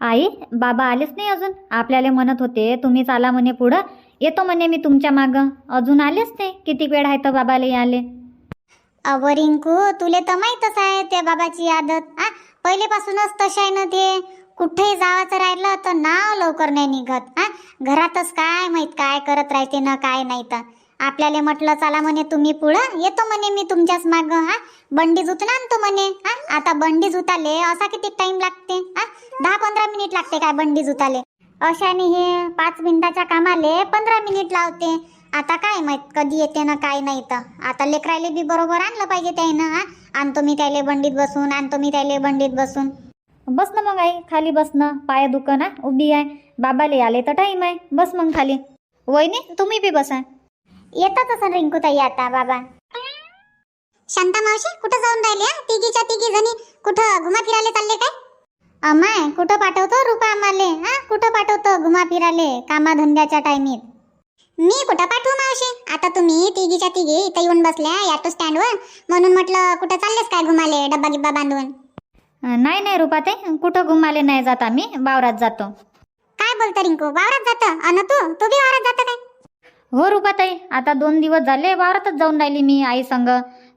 आई बाबा आलेच नाही अजून. आपल्याला म्हणत होते तुम्ही चाला म्हणे पुढं. येतो म्हणे मी तुमच्या मागं. अजून आलेच नाही. किती वेळ आहे तर बाबाला आले अव रिंकू तुले तर माहीतच आहे त्या बाबाची आदत. आ पहिलेपासूनच तशी आहे ना ते. कुठेही जावाचं राहिलं तर नाव लवकर नाही निघत. आ घरातच काय माहीत काय करत राहते ना काय नाही तर. आपल्याला म्हटलं चला म्हणे तुम्ही पुढं येतो म्हणे मी तुमच्याच माग हा? बंडी जुतून आणतो म्हणे हा? आता बंडी जुताले असा किती टाइम लागते हा? दहा पंधरा मिनिट लागते काय बंडी जुताले? अशाने हे पाच मिनिटाच्या कामाले पंधरा मिनिट लावते. आता काय माहीत कधी येते ना काय नाही तर. आता लेकरायले बी बरोबर आणलं पाहिजे त्यानं हा? आणतो मी त्याले बंडीत बसून आणतो मी त्याले बंडीत बसून. बस ना मग आई खाली बस ना पाय दुकान उभी आहे. बाबाले आले तर टाईम आहे. बस मग खाली. वहिनी तुम्ही बी बसा. येतच असं रिंकूताई आता बाबा. शांता मावशी कुठं जाऊन राहिले हा? तिघीच्या तिघी जणी कुठं घुमा फिरायला चालले काय? अमाय कुठं पाठवतो रुपा आम्हाले हा? कुठं पाठवतो घुमा फिराले कामाधंद्याच्या टायमीत? मी कुठं पाठवू मावशी? आता तुम्ही तिघीच्या तिघी इथं येऊन बसल्या ऑटो स्टँडवर. म्हणून म्हटलं कुठं चाललेस काय घुमाले डब्बा गिब्बा बांधून? नाही नाही रुपाताई. कुठं घुमाले नाही जात आम्ही वावरात जातो. काय बोलतो रिंकू? वावरात जात? अन तू? तू बी वावरात जात काय? हो रुपाताई आता दोन दिवस झाले वावरातच जाऊन राहिली मी आई संग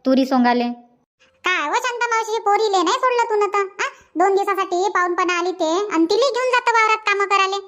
तुरी सोंगाले. काय व शांता मावशी पोरीले नाही सोडलं तू ना तर? हा? दोन दिवसासाठी पाहुणपणा आली ते आणि तिला घेऊन जातो वावरात काम करायला.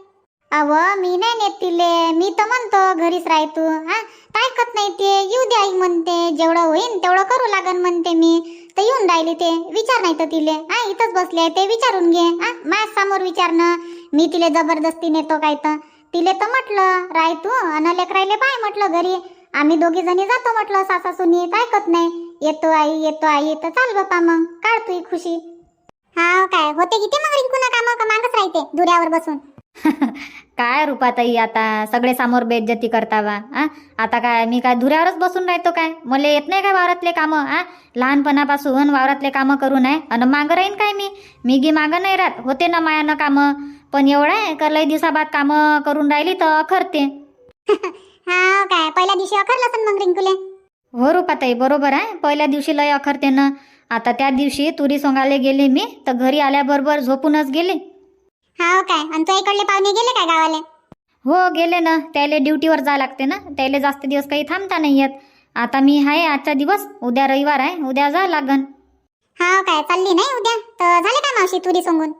अव मी नाही नेत तिले मी तर म्हणतो घरीच राह तू हा? ऐकत नाही ते येऊ दे आई म्हणते जेवढं होईन तेवढं करू लागन म्हणते मी तर येऊन राहिली ते विचार नाही तर तिले हा? इथंच बसले ते विचारून घे हा? माझ्यासमोर विचारणं मी तिले जबरदस्ती नेतो काय तर. तिले तर म्हटलं राय तू अन लेकरायले पाय म्हटलं घरी. आम्ही दोघी जणी जातो म्हटलं सासा सुनीत ऐकत नाही. येतो आई येतो आई तर चाल बापा मग. काढ तू खुशी. हा काय होते किती मग रिंकू ना काम का मागच राहते दुऱ्यावर बसून? काय रुपाताई आता सगळे समोर बेइज्जती करता बा आ? आता काय मी काय धुऱ्यावरच बसून राहतो काय? मला येत नाही काय वावरातले कामं आ? लहानपणापासून वावरातले कामं करू नये अन मागं राहीन काय मी? मी गी मागं नाही राहत होते ना मायानं कामं. पण एवढं आहे का लय दिवसाबाद कामं करून राहिली तर अखरते. हा काय पहिल्या दिवशी अखरलं असेल मग रिंकूले? हो रुपाताई बरोबर आहे पहिल्या दिवशी लय अखरते ना आता त्या दिवशी तुरी सोंगाले गेले मी तर घरी आल्याबरोबर झोपूनच गेले. हा काय? आणि तो इकडले पाहुणे गेले काय गावाले? हो गेले ना. त्याले ड्युटीवर जा लागते ना. त्याले जास्त दिवस काही थांबता नाही येत. आता मी आहे आजचा दिवस. उद्या रविवार आहे. उद्या जा लागन. हा काय? चालली नाही उद्या? तर झाले काय मावशी तुरी सोंगून?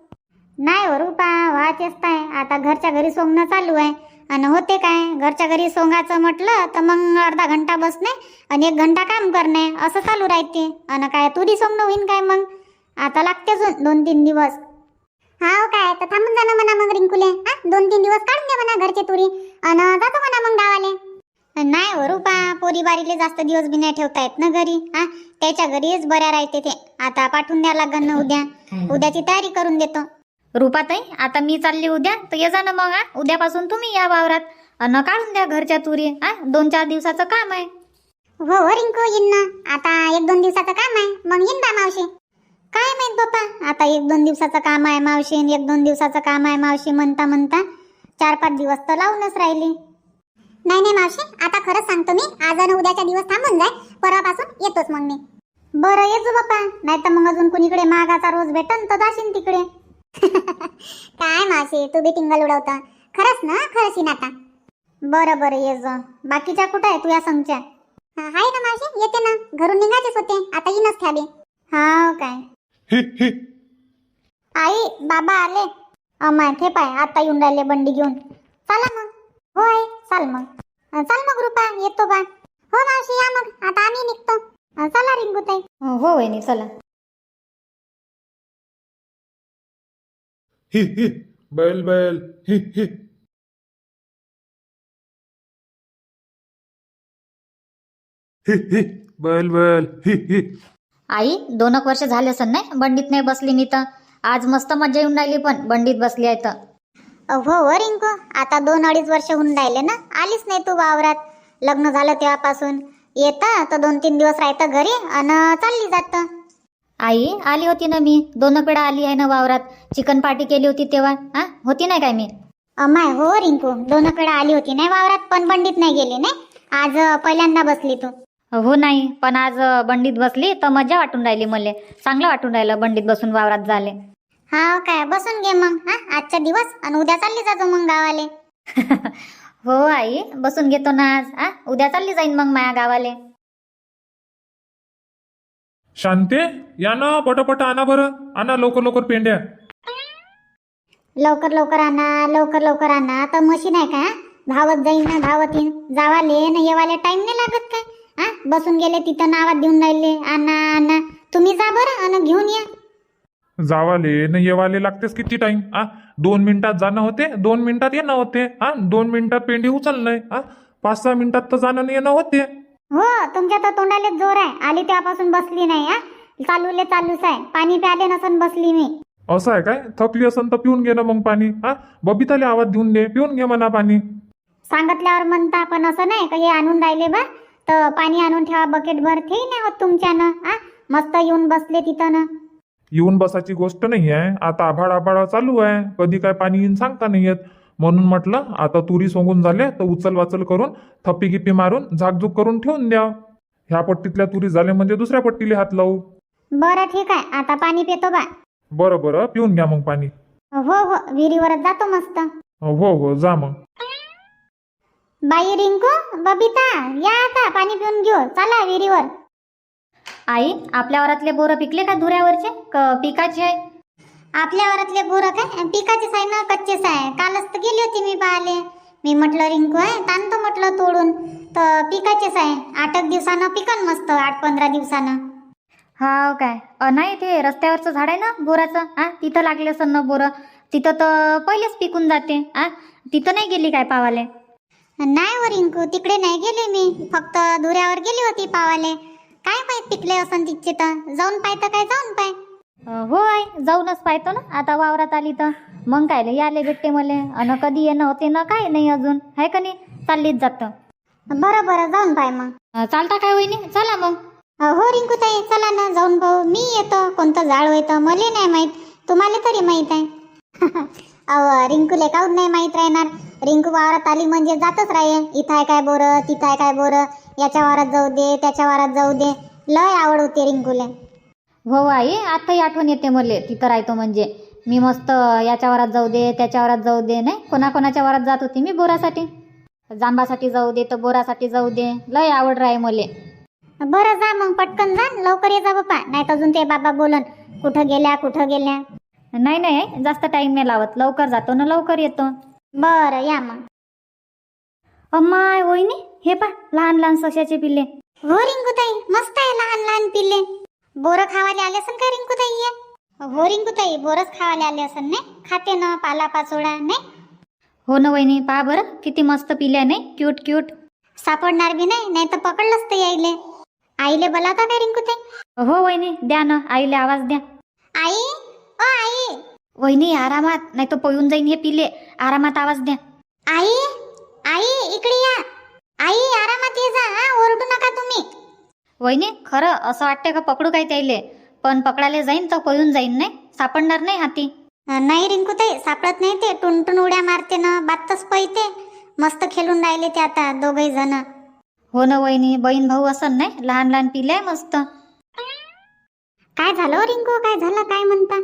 नाही हो रुपा व्हायचेच काय आता घरच्या घरी सोंगणं चालू आहे. आणि होते काय? घरच्या घरी सोंगाचं म्हटलं तर मग अर्धा घंटा बसणे आणि एक घंटा काम करणे. असं चालू राहते. आणि काय तुरी सोंगणं होईन काय मग? आता लागते दोन तीन दिवस. हा काय? तर थांबून जा ना म्हणा मग रिंकूले. हा? दोन तीन दिवस काढून दे म्हणा घरचे तुरी. आणि जातो म्हणा मग गावाले. नाही हो रुपा पोरी बारीले जास्त दिवस बी नाही ठेवता येत ना घरी. हा? त्याच्या घरीच बऱ्या राहते ते. आता पाठवून द्या लागन ना उद्या. उद्याची तयारी करून देतो. रुपाताई आता मी चालली उद्या. तर ये जा ना मग आ उद्यापासून तुम्ही या वावरात. अन काढून द्या घरच्या तुरी आ दोन चार दिवसाचं काम आहे. हो हो रिंकू येईन ना. आता एक दोन दिवसाचं काम आहे. मग येईन बा मावशी. काय माहीत बाप्पा आता एक दोन दिवसाचं काम आहे मावशी आणि एक दोन दिवसाचं काम आहे मावशी म्हणता म्हणता. चार पाच दिवस तर लावूनच राहिली. नाही नाही मावशी आता खरंच सांगतो मी. आज आणि उद्याच्या दिवस थांबून जाय. परवापासून येतोच मग मी. बरं येतो बाप्पा नाही तर मग अजून कुणीकडे महागाचा रोज भेटन तर जाशील तिकडे. काय मावशी तू बी टिंगल उडवता. खरंच ना? खरंच आता बरं बरं ये जो. बाकीच्या कुठं आहे तुझ्या संगच्या? हा, आहे ना मावशी येते ना. घरून निघायचेच होते. आता येईनच खाली हा काय. आई बाबा आले. ते पाय आता येऊन राहिले बंडी घेऊन. चला मग. हो आई चाल मग. चल मग रुपा येतो बा. हो मावशी या मग. आता आम्ही निघतो. चला रिंगूताई. हो वहिनी चला. हि हि. बैल बैल. हि हि. हि हि. बैल बैल. हि हि. आई दोन एक वर्ष झाले असन नाही? बंडीत नाही बसली मी तर. आज मस्त मजा येऊन राहिली पण बंडीत बसली आहे तर. हो हो रिंकू आता दोन अडीच वर्ष होऊन राहिले ना? आलीच नाही तू वावरात. लग्न झालं तेव्हापासून. येतं तर दोन तीन दिवस राहतं घरी आणि चालली जातं. आई आली होती ना मी? दोन वेळा आली आहे ना वावरात. चिकन पार्टी केली होती तेव्हा. हा? होती नाही काय मी? अमाय हो रिंकू. दोन आली होती नाही वावरात पण बंडीत नाही गेली नाही? आज पहिल्यांदा बसली तू. हो नाही पण आज बंडीत बसली तर मजा वाटून राहिली मले. चांगलं वाटून राहिलं बंडीत बसून वावरात झाले. हा काय बसून घे मग हा? आजचा दिवस आणि उद्या चालली जातो मग गावाले. हो आई बसून घेतो ना आज आ उद्या चालली जाईन मग माया गावाले. शांते या ना पटापट आणा बरं. आणा लवकर लवकर पेंड्या. लवकर लवकर आणा लवकर लवकर आणा. तर मशीन आहे का धावत जाईन ना धावत येईन जावाले ना येवाले टाइम नाही लागत काय? हा? बसून गेले तिथं नावात देऊन राहिले. आणा आणा तुम्ही जा बरं आणि घेऊन या. जावाले न येवाले लागतेस किती टाइम आ दोन मिनिटात जाणं होते दोन मिनिटात येणं होते. हा? दोन मिनिटात पेंडी उचलणं हा? पाच सहा मिनिटात तर जाणं येणं होते. हो तुमच्या तर तोंडाले जोर आहे. आली तेव्हापासून बसली नाही हा? चालूले चालूच आहे. पाणी प्याले नसन बसली मी. असं आहे काय? थकली असन तर पिऊन घे ना मग पाणी. हा? बबिताले आवाज देऊन दे. पिऊन घे म्हणा पाणी. सांगितल्यावर म्हणता पण असं नाही का हे आणून राहिले बा? तर पाणी आणून ठेवा बकेट भर. ते नाही होत तुमच्यानं आ? मस्त येऊन बसले तिथं ना येऊन बसाची गोष्ट नाही आहे. आता आभाळ आभाळ चालू आहे. कधी काय पाणी येईन सांगता नाही येत. म्हणून म्हटलं आता तुरी सोंगून झाले तर उचल वाचल करून थप्पी गिप्पी मारून झाकझूक करून ठेवून द्या. ह्या पट्टीतल्या तुरी झाले म्हणजे दुसऱ्या पट्टीले हात लावू. बरं ठीक आहे. आता पाणी पितो बा. बरं बरं. पिऊन घ्या मग पाणी. हो हो. विहिरीवरच जातो मस्त. हो हो. जा मग. बाई रिंकू बबिता या आता पाणी पिऊन घेऊ. चला विहिरीवर. आई आपल्या वरातले बोरं पिकले का धुऱ्यावरचे? क पिकाचे? आहे आपल्या वरातले बोर काय? पिकाचेच आहे ना कच्चेच आहे. कालच तर गेली होती मी पाहिले मी म्हटलं रिंकू आहे तांतो म्हटलं तोडून. तर पिकाचेच आहे. आठ एक दिवसानं पिकन मस्त आठ पंधरा दिवसानं. हा काय? अ, नाही ते रस्त्यावरचं झाड आहे ना बोराचं? हा तिथं लागले असं ना बोरं. तिथं तर पहिलेच पिकून जाते. आ तिथं नाही गेली काय पावाले? नाही व रिंकू तिकडे नाही गेले मी. फक्त धुऱ्यावर गेली होती पावाले. काय माहीत पिकले असन तिथे तर? जाऊन पाय तर काय जाऊन पाय. हो आई जाऊनच पाहतो ना. आता वावरात आली तर. मग काय लय आले भेटते मले. अन कधी येणं होते ना काय नाही अजून. आहे का नाही? चाललीच जातं. बरं बरं जाऊन पाय मग. चालता काय वहिनी? चला मग. हो रिंकू ताई चला ना. जाऊन पाहू. मी येतो. कोणतं झाड होतं मला नाही माहीत. तुम्हाला तरी माहीत आहे. अहो रिंकूले काहून नाही माहीत राहणार. रिंकू वावरात आली म्हणजे जातच राहे इथं आहे काय बोरं तिथं आहे काय बोरं. याच्या वावरात जाऊ दे त्याच्या वावरात जाऊ दे. लय आवड होते रिंकूले. हो आई आताही आठवण येते मले. तिथं राहतो म्हणजे. मी मस्त याच्या वरात जाऊ दे त्याच्या वरात जाऊ दे. नाही कोणाकोणाच्या वरात जात होती मी बोरासाठी. जांबासाठी जाऊ दे तर बोरासाठी जाऊ दे. लय आवड राहे मले. बरं जा मग पटकन जा. लवकर ये जा बाप्पा नाही अजून ते बाबा बोलन. कुठं गेल्या कुठं गेल्या? नाही नाही जास्त टाइम नाही लावत. लवकर जातो ना लवकर येतो. बरं या मग. अम्माय वहिनी हे पा लहान लहान सशाचे पिल्ले. हो रिंकूताई मस्त आहे लहान लहान पिल्ले. बोरं खावाले आले असन का रिंकूताई ये हो रिंकूताई बोरच खावाले आले असन नाही? खाते ना पाला पाचोळा नाही? हो ना वहिनी पहा बरं किती मस्त पिल्या नाही? क्यूट क्यूट सापडणार बी नाही नाही तर पकडलंच ते यायले. आईले बोलावता का रिंकूताई हो वहिनी द्या ना आईले आवाज द्या. आई ओ आई. वहिनी आरामात नाही तर पळून जाईन हे पिले आरामात आवाज द्या. आई आई इकडे या. आई आरामात ये जा हा ओरडू नका तुम्ही. वहिनी खरं असं वाटतं का पकडू काय त्याले पण पकडायला जाईन तर पळून जाईन नाही? सापडणार नाही हाती. नाही रिंकूताई सापडत नाही ते. टुनटुन उड्या मारते ना बातच पळते. मस्त खेळून राहिले ते आता दोघही जण. हो ना वहिनी बहीण भाऊ असं नाही? लहान लहान पिले मस्त. काय झालं हो रिंकू? काय झालं? काय म्हणता?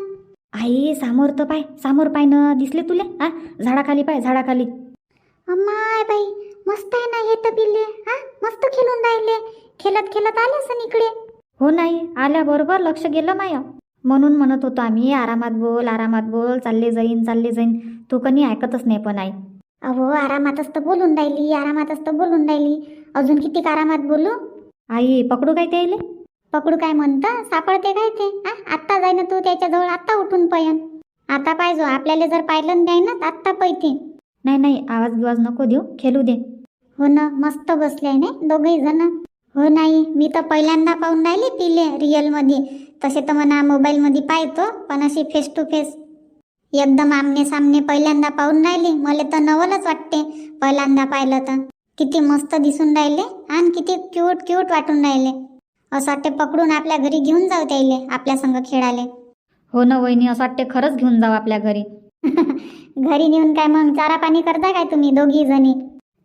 आई समोर तर पाय समोर पाय न दिसले तुले हा? झाडाखाली पाय झाडाखाली. अम्माय बाई मस्त आहे ना हे तर पिल्ले हा? मस्त खेळून राहिले. खेळत खेळत आले सण इकडे. हो नाही आल्याबरोबर लक्ष गेलं माय. म्हणून म्हणत होतो आम्ही आरामात बोल आरामात बोल चालले जाईन चालले जाईन. तू कधी ऐकतच नाही पण आई. अहो आरामातच तर बोलून राहिली आरामातच तर बोलून राहिली. अजून किती आरामात बोलू? आई पकडू काय त्याले पकडू काय म्हणता? सापडते काय ते? आत्ता जाय ना तू त्याच्याजवळ आत्ता उठून पयन. आता पाहिजो आपल्याला जर पाहिलं नाही ना आत्ता पैते नाही नाही आवाज बिवाज नको देऊ खेळू दे. हो ना मस्त बसले नाही दोघही जण. हो नाही मी तर पहिल्यांदा पाहून राहिली पिले रिअलमध्ये. तसे तर म्हणा मोबाईल मध्ये पाहतो पण अशी फेस टू फेस एकदम आमने सामने पहिल्यांदा पाहून राहिली मला तर नवलच वाटते पहिल्यांदा पाहिलं तर. किती मस्त दिसून राहिले आणि किती क्यूट क्यूट वाटून राहिले. असं वाटते पकडून आपल्या घरी घेऊन जाऊ त्याले आपल्या संग खेळाले हो ना वहिनी असं वाटते खरंच घेऊन जाऊ आपल्या घरी. घरी नेऊन काय मग चारा पाणी करता काय तुम्ही दोघी जणी?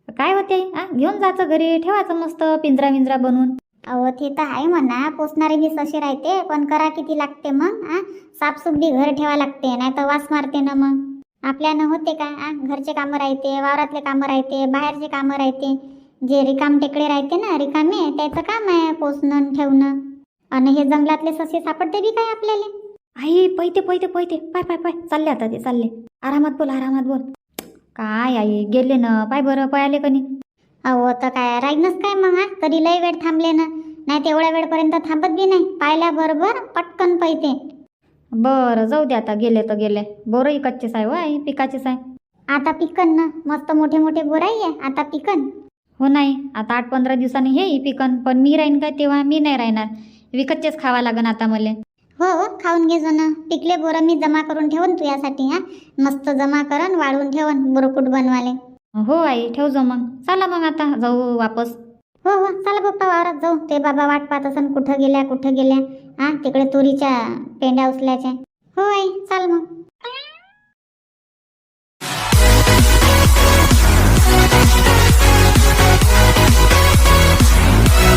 काय होते? आ घेऊन जायचं घरी ठेवायचं मस्त पिंजरा विंजरा बनवून. अहो ते तर आहे म्हणा पोचणारे बी ससे राहते पण करा किती लागते मग आ? साफसूफ बी घर ठेवा लागते नाही तर वास मारते ना मग. आपल्यानं होते का आ? घरचे कामं राहते वावरातले कामं राहते बाहेरचे कामं राहते. जे रिकाम टेकडे राहते ना रिकामे त्याचं काम आहे पोसणं ठेवणं. आणि हे जंगलातले ससे सापडते बी काय आपल्याला? आई पैते पैते पैते पाय पाय पाय. चालले आता ते चालले. आरामात बोल आरामात बोल. काय आई गेले ना. पाय बरं पळाले कनी. अहो तर काय राहीनच काय मग हा? तरी लय वेळ थांबले ना. नाही तेवढ्या वेळपर्यंत थांबत बी नाही. पाहिल्याबरोबर पटकन पैते बरं जाऊ दे आता. गेले तर गेले. बोरही कच्चेच आहे हो आई. पिकाचेच आहे. आता पिकन ना. मस्त मोठे मोठे बोराई आहे. आता पिकन. हो नाही आता आठ पंधरा दिवसांनी हे पिकन पण मी राहीन काय तेव्हा मी नाही राहणार. विकतचेच खावा लागन आता मला. हो हो खाऊन घे ना पिकले बोरं मी जमा करून ठेवन तुझ्यासाठी हा? मस्त जमा करन वाळवून ठेवन बोरकुट बनवाले. हो आई ठेव जो मग. चला मग आता जाऊ वापस. हो हो चला पप्पा वावरात जाऊ. ते बाबा वाट पाहत असन कुठं गेल्या कुठं गेल्या. हा तिकडे तुरीच्या पेंड्या उचल्याच्या हो आई चाल मग.